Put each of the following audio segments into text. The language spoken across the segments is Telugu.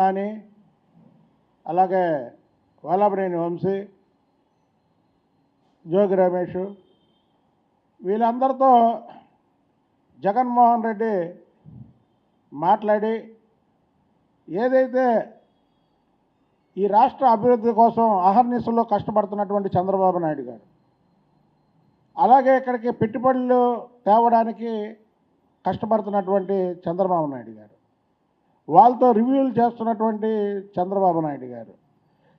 అని అలాగే వల్లభనేని వంశీ జోగి రమేష్ వీళ్ళందరితో జగన్మోహన్ రెడ్డి మాట్లాడి ఏదైతే ఈ రాష్ట్ర అభివృద్ధి కోసం అహర్నిశలో కష్టపడుతున్నటువంటి చంద్రబాబు నాయుడు గారు అలాగే ఇక్కడికి పెట్టుబడులు తేవడానికి కష్టపడుతున్నటువంటి చంద్రబాబు నాయుడు గారు వాళ్ళతో రివ్యూలు చేస్తున్నటువంటి చంద్రబాబు నాయుడు గారు.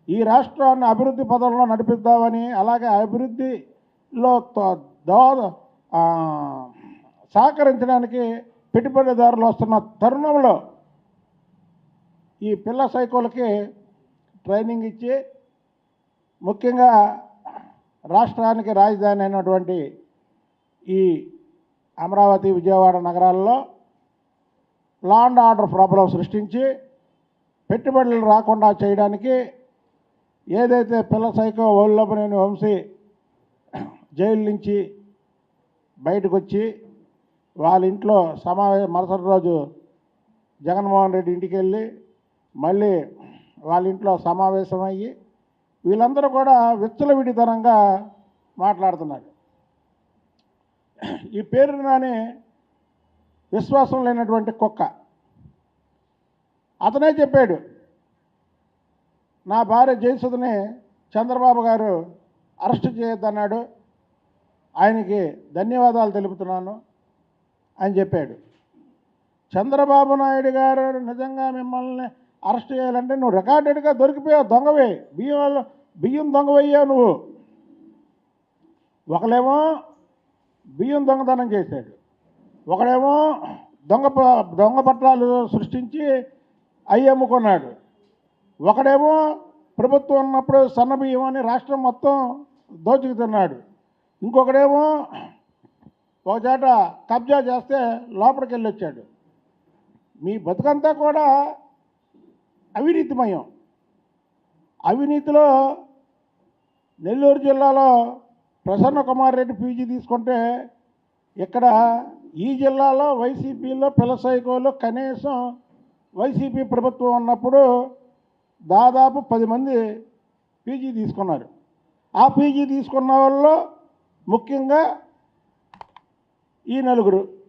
ఈ రాష్ట్రాన్ని అభివృద్ధి పదంలో నడిపిద్దామని అలాగే అభివృద్ధిలో దో సహకరించడానికి పెట్టుబడిదారులు వస్తున్న తరుణంలో ఈ పిల్ల సైకోలకి ట్రైనింగ్ ఇచ్చి ముఖ్యంగా రాష్ట్రానికి రాజధాని అయినటువంటి ఈ అమరావతి విజయవాడ నగరాల్లో లా అండ్ ఆర్డర్ ప్రాబ్లం సృష్టించి పెట్టుబడులు రాకుండా చేయడానికి ఏదైతే పిల్ల సైకో ఓళ్ళబనేని వంశీ జైలు నుంచి బయటకు వచ్చి వాళ్ళ ఇంట్లో సమావేశ మరుసటి రోజు జగన్మోహన్ రెడ్డి ఇంటికి వెళ్ళి మళ్ళీ వాళ్ళ ఇంట్లో సమావేశమయ్యి వీళ్ళందరూ కూడా విచ్చలవిడితనంగా మాట్లాడుతున్నారు. ఈ పేరు నాని విశ్వాసం లేనటువంటి కుక్క. అతనే చెప్పాడు నా భార్య జయసుధని చంద్రబాబు గారు అరెస్ట్ చేయొద్దన్నాడు. ఆయనకి ధన్యవాదాలు తెలుపుతున్నాను అని చెప్పాడు. చంద్రబాబు నాయుడు గారు నిజంగా మిమ్మల్ని అరెస్ట్ చేయాలంటే నువ్వు రికార్డెడ్గా దొరికిపోయావు దొంగవే. బియ్యం బియ్యం దొంగవయ్యావు నువ్వు. ఒకలేమో బియ్యం దొంగతనం చేశాడు. ఒకడేమో దొంగ ప- దొంగ పట్టాలు సృష్టించి అవి అమ్ముకున్నాడు. ఒకడేమో ప్రభుత్వం ఉన్నప్పుడు సన్నబియ్యం అని రాష్ట్రం మొత్తం దోచుకు తిన్నాడు. ఇంకొకడేమో ఒక చాట కబ్జా చేస్తే లోపలికి వెళ్ళి వచ్చాడు మీ బతుకంతా కూడా అవినీతిమయం. అవినీతిలో నెల్లూరు జిల్లాలో ప్రసన్న కుమార్ రెడ్డి పీజీ తీసుకుంటే ఇక్కడ ఈ జిల్లాలో వైసీపీలో పిలసైకోలో కనీసం వైసీపీ ప్రభుత్వం ఉన్నప్పుడు దాదాపు పది మంది పీజీ తీసుకున్నారు. ఆ పీజీ తీసుకున్న వాళ్ళు ముఖ్యంగా ఈ నలుగురు.